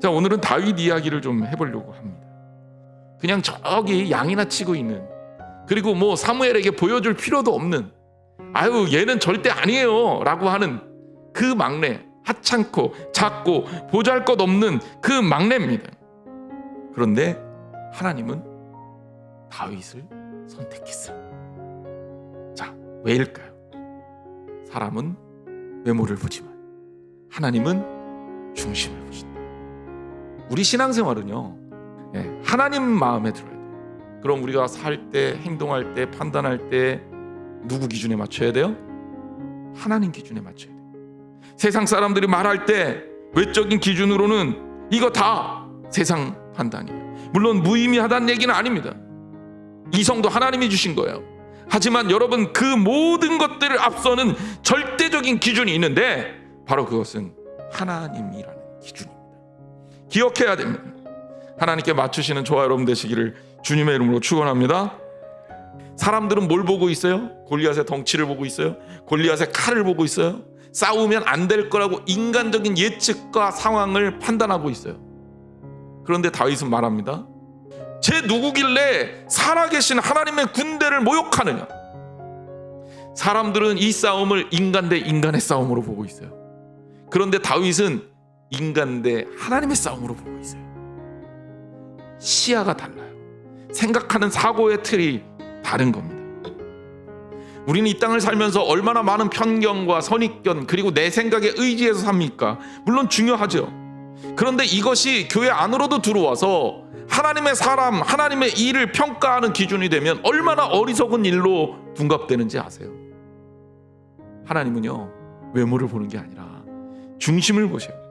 자, 오늘은 다윗 이야기를 좀 해보려고 합니다. 그냥 저기 양이나 치고 있는 그리고 뭐 사무엘에게 보여줄 필요도 없는 아유 얘는 절대 아니에요 라고 하는 그 막내 하찮고 작고 보잘 것 없는 그 막내입니다. 그런데 하나님은 다윗을 선택했어요. 자, 왜일까요? 사람은 외모를 보지만 하나님은 중심을 보신다. 우리 신앙생활은요, 예, 하나님 마음에 들어야 돼요. 그럼 우리가 살 때, 행동할 때, 판단할 때 누구 기준에 맞춰야 돼요? 하나님 기준에 맞춰야 돼요. 세상 사람들이 말할 때 외적인 기준으로는 이거 다 세상 판단이에요. 물론 무의미하다는 얘기는 아닙니다. 이성도 하나님이 주신 거예요. 하지만 여러분 그 모든 것들을 앞서는 절대적인 기준이 있는데 바로 그것은 하나님이라는 기준입니다. 기억해야 됩니다. 하나님께 맞추시는 저와 여러분 되시기를 주님의 이름으로 축원합니다. 사람들은 뭘 보고 있어요? 골리앗의 덩치를 보고 있어요? 골리앗의 칼을 보고 있어요? 싸우면 안 될 거라고 인간적인 예측과 상황을 판단하고 있어요. 그런데 다윗은 말합니다. 제 누구길래 살아계신 하나님의 군대를 모욕하느냐? 사람들은 이 싸움을 인간 대 인간의 싸움으로 보고 있어요. 그런데 다윗은 인간 대 하나님의 싸움으로 보고 있어요. 시야가 달라요. 생각하는 사고의 틀이 다른 겁니다. 우리는 이 땅을 살면서 얼마나 많은 편견과 선입견 그리고 내 생각에 의지해서 삽니까? 물론 중요하죠. 그런데 이것이 교회 안으로도 들어와서 하나님의 사람, 하나님의 일을 평가하는 기준이 되면 얼마나 어리석은 일로 둔갑되는지 아세요? 하나님은요 외모를 보는 게 아니라 중심을 보셔요.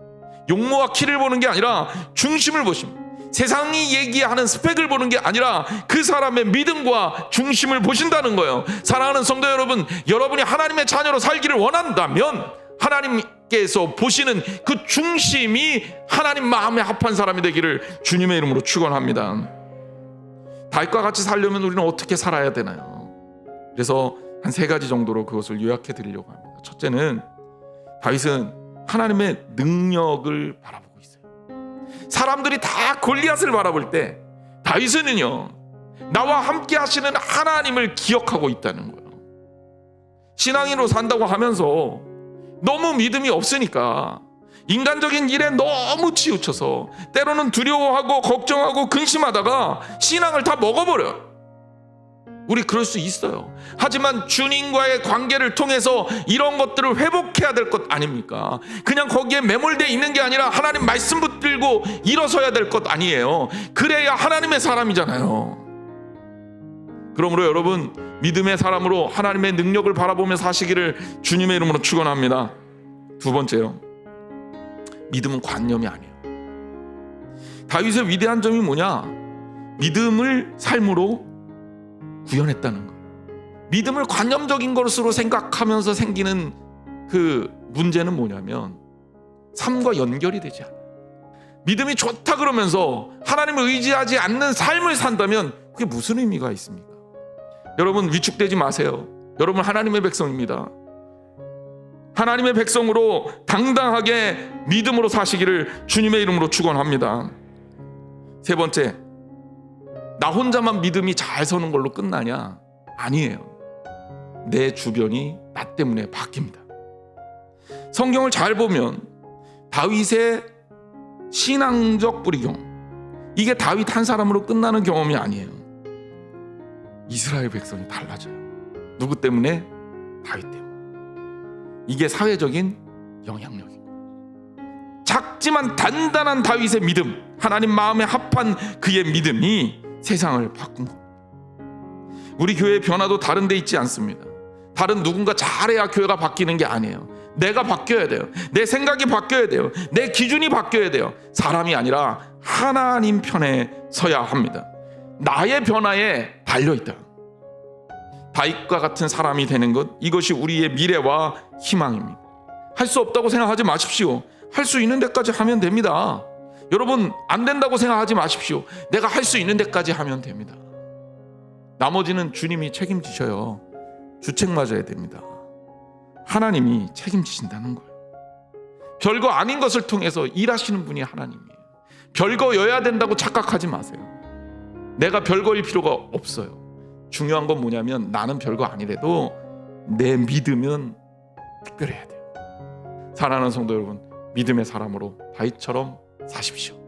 용모와 키를 보는 게 아니라 중심을 보십니다. 세상이 얘기하는 스펙을 보는 게 아니라 그 사람의 믿음과 중심을 보신다는 거예요. 사랑하는 성도 여러분, 여러분이 하나님의 자녀로 살기를 원한다면 하나님께서 보시는 그 중심이 하나님 마음에 합한 사람이 되기를 주님의 이름으로 축원합니다. 다윗과 같이 살려면 우리는 어떻게 살아야 되나요? 그래서 한 세 가지 정도로 그것을 요약해 드리려고 합니다. 첫째는 다윗은 하나님의 능력을 바라보고 있어요. 사람들이 다 골리앗을 바라볼 때 다윗은요 나와 함께 하시는 하나님을 기억하고 있다는 거예요. 신앙인으로 산다고 하면서 너무 믿음이 없으니까 인간적인 일에 너무 치우쳐서 때로는 두려워하고 걱정하고 근심하다가 신앙을 다 먹어버려요. 우리 그럴 수 있어요. 하지만 주님과의 관계를 통해서 이런 것들을 회복해야 될 것 아닙니까? 그냥 거기에 매몰돼 있는 게 아니라 하나님 말씀 붙들고 일어서야 될 것 아니에요. 그래야 하나님의 사람이잖아요. 그러므로 여러분 믿음의 사람으로 하나님의 능력을 바라보며 사시기를 주님의 이름으로 축원합니다. 두 번째요. 믿음은 관념이 아니에요. 다윗의 위대한 점이 뭐냐? 믿음을 삶으로 구현했다는 거예요. 믿음을 관념적인 것으로 생각하면서 생기는 그 문제는 뭐냐면 삶과 연결이 되지 않아요. 믿음이 좋다 그러면서 하나님을 의지하지 않는 삶을 산다면 그게 무슨 의미가 있습니까? 여러분 위축되지 마세요. 여러분 하나님의 백성입니다. 하나님의 백성으로 당당하게 믿음으로 사시기를 주님의 이름으로 축원합니다. 세 번째, 나 혼자만 믿음이 잘 서는 걸로 끝나냐? 아니에요. 내 주변이 나 때문에 바뀝니다. 성경을 잘 보면 다윗의 신앙적 뿌리경 이게 다윗 한 사람으로 끝나는 경험이 아니에요. 이스라엘 백성이 달라져요. 누구 때문에? 다윗 때문에. 이게 사회적인 영향력인 거예요. 작지만 단단한 다윗의 믿음, 하나님 마음에 합한 그의 믿음이 세상을 바꾼 겁니다. 우리 교회의 변화도 다른 데 있지 않습니다. 다른 누군가 잘해야 교회가 바뀌는 게 아니에요. 내가 바뀌어야 돼요. 내 생각이 바뀌어야 돼요. 내 기준이 바뀌어야 돼요. 사람이 아니라 하나님 편에 서야 합니다. 나의 변화에 달려 있다. 다윗과 같은 사람이 되는 것 이것이 우리의 미래와 희망입니다. 할 수 없다고 생각하지 마십시오. 할 수 있는 데까지 하면 됩니다. 여러분 안 된다고 생각하지 마십시오. 내가 할 수 있는 데까지 하면 됩니다. 나머지는 주님이 책임지셔요. 주책 맞아야 됩니다. 하나님이 책임지신다는 거예요. 별거 아닌 것을 통해서 일하시는 분이 하나님이에요. 별거여야 된다고 착각하지 마세요. 내가 별거일 필요가 없어요. 중요한 건 뭐냐면 나는 별거 아니래도 내 믿음은 특별해야 돼요. 사랑하는 성도 여러분, 믿음의 사람으로 다윗처럼 사십시오.